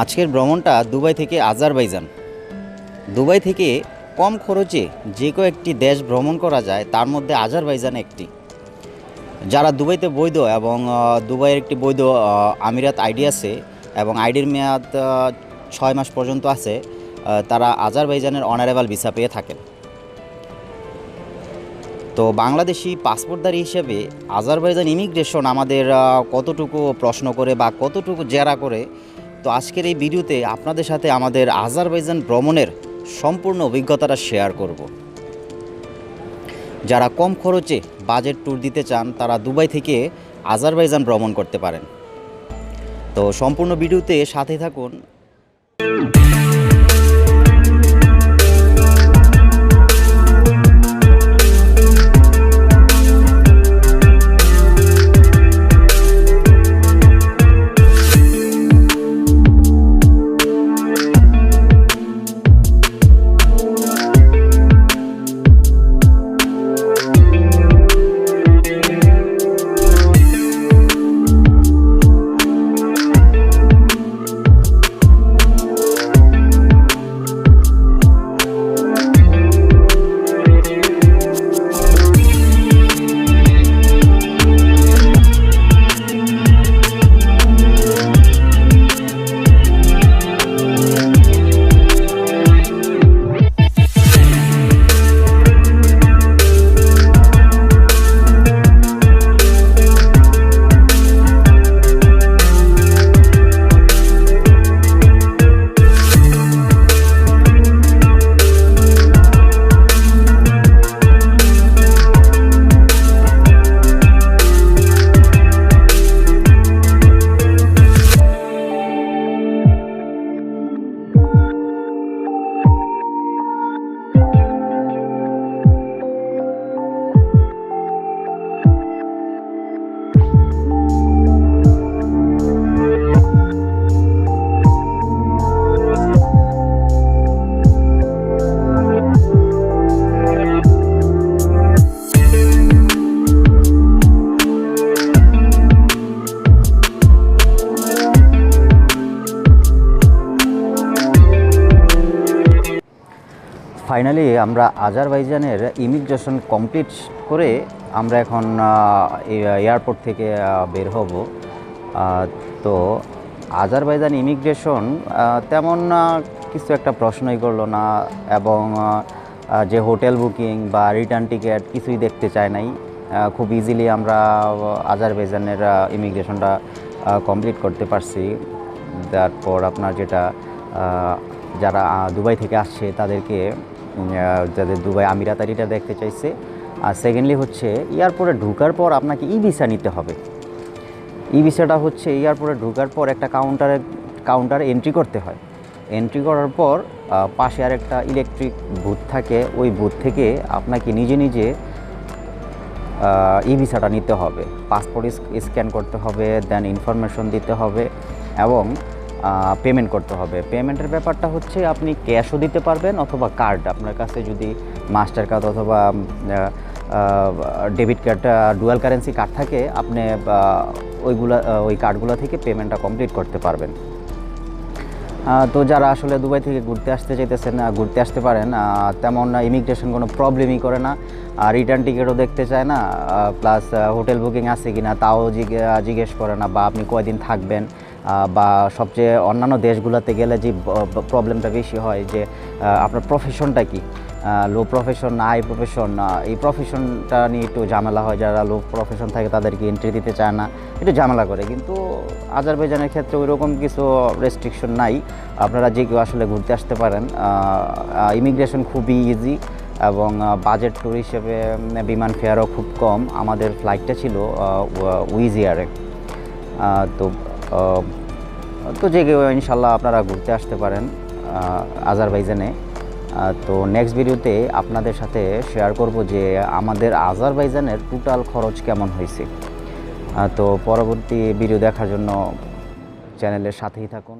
আজকের ভ্রমণটা দুবাই থেকে আজারবাইজান। দুবাই থেকে কম খরচে যে কয়েকটি দেশ ভ্রমণ করা যায়, তার মধ্যে আজারবাইজান একটি। যারা দুবাইতে বৈধ এবং দুবাইয়ের একটি বৈধ আমিরাত আইডি আছে এবং আইডির মেয়াদ ছয় মাস পর্যন্ত আছে তারা আজারবাইজানের অনারেবল ভিসা পেয়ে থাকেন। তো বাংলাদেশি পাসপোর্টধারী হিসেবে আজারবাইজান ইমিগ্রেশন আমাদের কতটুকু প্রশ্ন করে বা কতটুকু জেরা করে তো আজকের এই ভিডিওতে আপনাদের সাথে আমাদের আজারবাইজান ভ্রমণের সম্পূর্ণ অভিজ্ঞতাটা শেয়ার করব। যারা কম খরচে বাজেট ট্যুর দিতে চান, তারা দুবাই থেকে আজারবাইজান ভ্রমণ করতে পারেন। তো সম্পূর্ণ ভিডিওতে সাথে থাকুন। ফাইনালি আমরা আজারবাইজানের ইমিগ্রেশন কমপ্লিট করে আমরা এখন এয়ারপোর্ট থেকে বের হব। তো আজারবাইজান ইমিগ্রেশন তেমন কিছু একটা প্রশ্নই করল না এবং যে হোটেল বুকিং বা রিটার্ন টিকিট কিছুই দেখতে চায় নাই। খুব ইজিলি আমরা আজারবাইজানের ইমিগ্রেশনটা কমপ্লিট করতে পারছি। তারপর আপনার যেটা যারা দুবাই থেকে আসছে তাদেরকে যাদের দুবাই আমিরাতারিটা দেখতে চাইছে। আর সেকেন্ডলি হচ্ছে এয়ারপোর্টে ঢুকার পর আপনাকে ই ভিসা নিতে হবে। ই ভিসাটা হচ্ছে এয়ারপোর্টে ঢুকার পর একটা কাউন্টারে কাউন্টারে এন্ট্রি করতে হয়। এন্ট্রি করার পর পাশে আর একটা ইলেকট্রিক বুথ থাকে। ওই বুথ থেকে আপনাকে নিজে নিজে ই ভিসাটা নিতে হবে। পাসপোর্ট স্ক্যান করতে হবে দেন ইনফরমেশন দিতে হবে। এবং পেমেন্ট করতে হবে। পেমেন্টের ব্যাপারটা হচ্ছে আপনি ক্যাশও দিতে পারবেন অথবা কার্ড আপনার কাছে যদি মাস্টার কার্ড অথবা debit card dual currency card থাকে, আপনি ওইগুলা ওই কার্ডগুলো থেকে পেমেন্টটা কমপ্লিট করতে পারবেন। তো যারা আসলে দুবাই থেকে ঘুরতে আসতে চাইতেছেন ঘুরতে আসতে পারেন তেমন ইমিগ্রেশন কোনো প্রবলেমই করে না। আর রিটার্ন টিকিটও দেখতে চায় না প্লাস হোটেল বুকিং আছে কি না তাও জিজ্ঞে- জিজ্ঞেস করে না বা আপনি কয়দিন থাকবেন। বা সবচেয়ে অন্যান্য দেশগুলোতে গেলে যে প্রবলেমটা বেশি হয় যে আপনার প্রফেশনটা কি? লো প্রফেশন হাই প্রফেশন এই প্রফেশনটা নিয়ে একটু ঝামেলা হয়। যারা লো প্রফেশন থাকে তাদেরকে এন্ট্রি দিতে চায় না, একটু ঝামেলা করে। কিন্তু আজারবাইজানের ক্ষেত্রে ওই রকম কিছু রেস্ট্রিকশন নাই। আপনারা যে কেউ আসলে ঘুরতে আসতে পারেন ইমিগ্রেশন খুবই ইজি এবং বাজেট ট্যুর হিসেবে বিমান ফেয়ারও খুব কম। আমাদের ফ্লাইটটা ছিল উইজ এয়ারে তো তো যে কেউ ইনশাল্লাহ আপনারা ঘুরতে আসতে পারেন আজারবাইজানে। তো নেক্সট ভিডিওতে আপনাদের সাথে শেয়ার করব যে আমাদের আজারবাইজানের টোটাল খরচ কেমন হয়েছে। তো পরবর্তী ভিডিও দেখার জন্য চ্যানেলের সাথেই থাকুন।